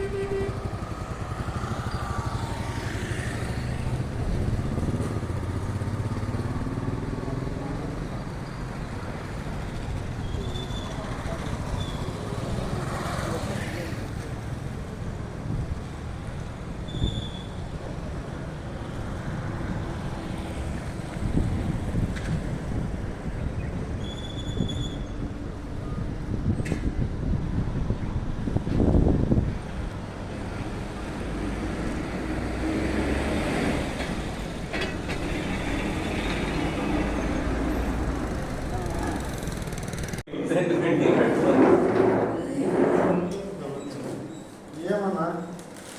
beep, beep, beep.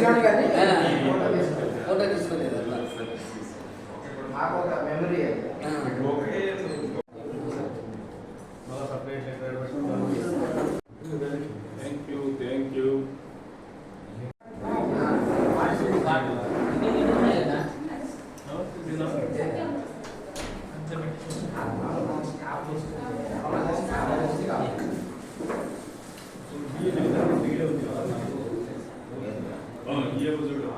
ఇచ్చినాడు కానీ photo తీసుకోలేదు. మాకు ఒక మెమరీ మళ్ళా ఆ, ఈ రోజు చూడు.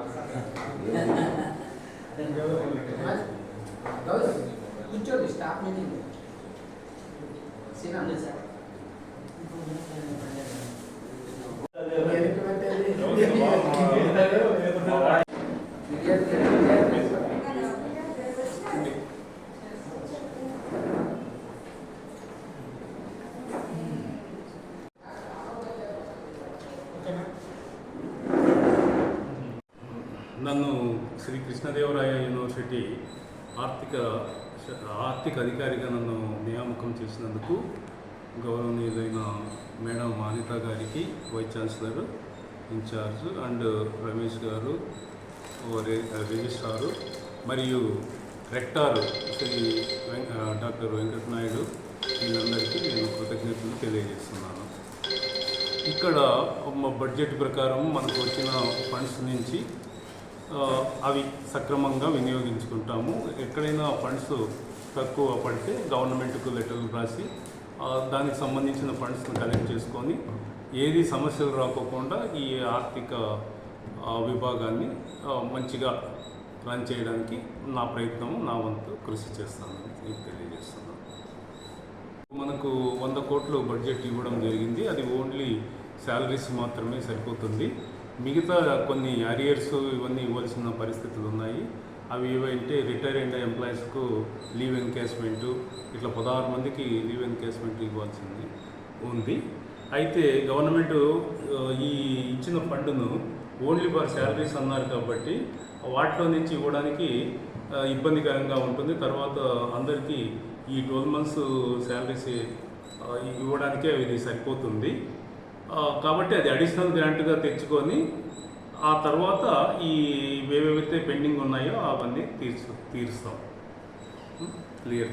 కూర్చోండి స్టాఫ్ మీటింగ్ సినా నన్ను శ్రీ కృష్ణదేవరాయ యూనివర్సిటీ ఆర్థిక ఆర్థిక అధికారిగా నన్ను నియామకం చేసినందుకు గౌరవనీయులైన మేడం మానిత గారికి vice chancellor in charge and Ramesh గారు రే- రిజిస్ట్రారు మరియు రెక్టార్ శ్రీ డాక్టర్ వెంకటనాయుడు వీళ్ళందరికీ నేను కృతజ్ఞతలు తెలియజేస్తున్నాను. ఇక్కడ మా బడ్జెట్ ప్రకారం మనకు వచ్చిన ఫండ్స్ నుంచి అవి సక్రమంగా వినియోగించుకుంటాము. ఎక్కడైనా ఫండ్స్ తక్కువ పడితే గవర్నమెంట్కు లెటర్లు రాసి దానికి సంబంధించిన ఫండ్స్ని కలెక్ట్ చేసుకొని ఏది సమస్యలు రాకోకుండా ఈ ఆర్థిక విభాగాన్ని మంచిగా రన్ చేయడానికి నా ప్రయత్నం నా వంతు కృషి చేస్తాను మీకు తెలియజేస్తున్నాను. మనకు వంద కోట్లు బడ్జెట్ ఇవ్వడం జరిగింది. అది ఓన్లీ శాలరీస్ మాత్రమే సరిపోతుంది. మిగతా కొన్ని అరియర్స్ ఇవన్నీ ఇవ్వాల్సిన పరిస్థితులు ఉన్నాయి. అవి ఏవంటే రిటైర్ అయిన ఎంప్లాయీస్కు లీవ్ ఎన్కేస్మెంటు ఇట్లా పదహారు మందికి లీవ్ ఎన్కేస్మెంట్ ఇవ్వాల్సింది ఉంది. అయితే గవర్నమెంట్ ఈ ఇచ్చిన ఫండ్ను ఓన్లీ ఫర్ శాలరీస్ అన్నారు కాబట్టి వాటిలో నుంచి ఇవ్వడానికి ఇబ్బందికరంగా ఉంటుంది. తర్వాత అందరికీ ఈ ట్వెల్వ్ మంత్స్ శాలరీస్ ఇవ్వడానికే ఇది సరిపోతుంది. కాబట్టి అది అడిషనల్ గ్రాంట్గా తెచ్చుకొని ఆ తర్వాత ఈ ఏవేవైతే పెండింగ్ ఉన్నాయో అవన్నీ తీర్చు తీరుస్తాం. Hmm? క్లియర్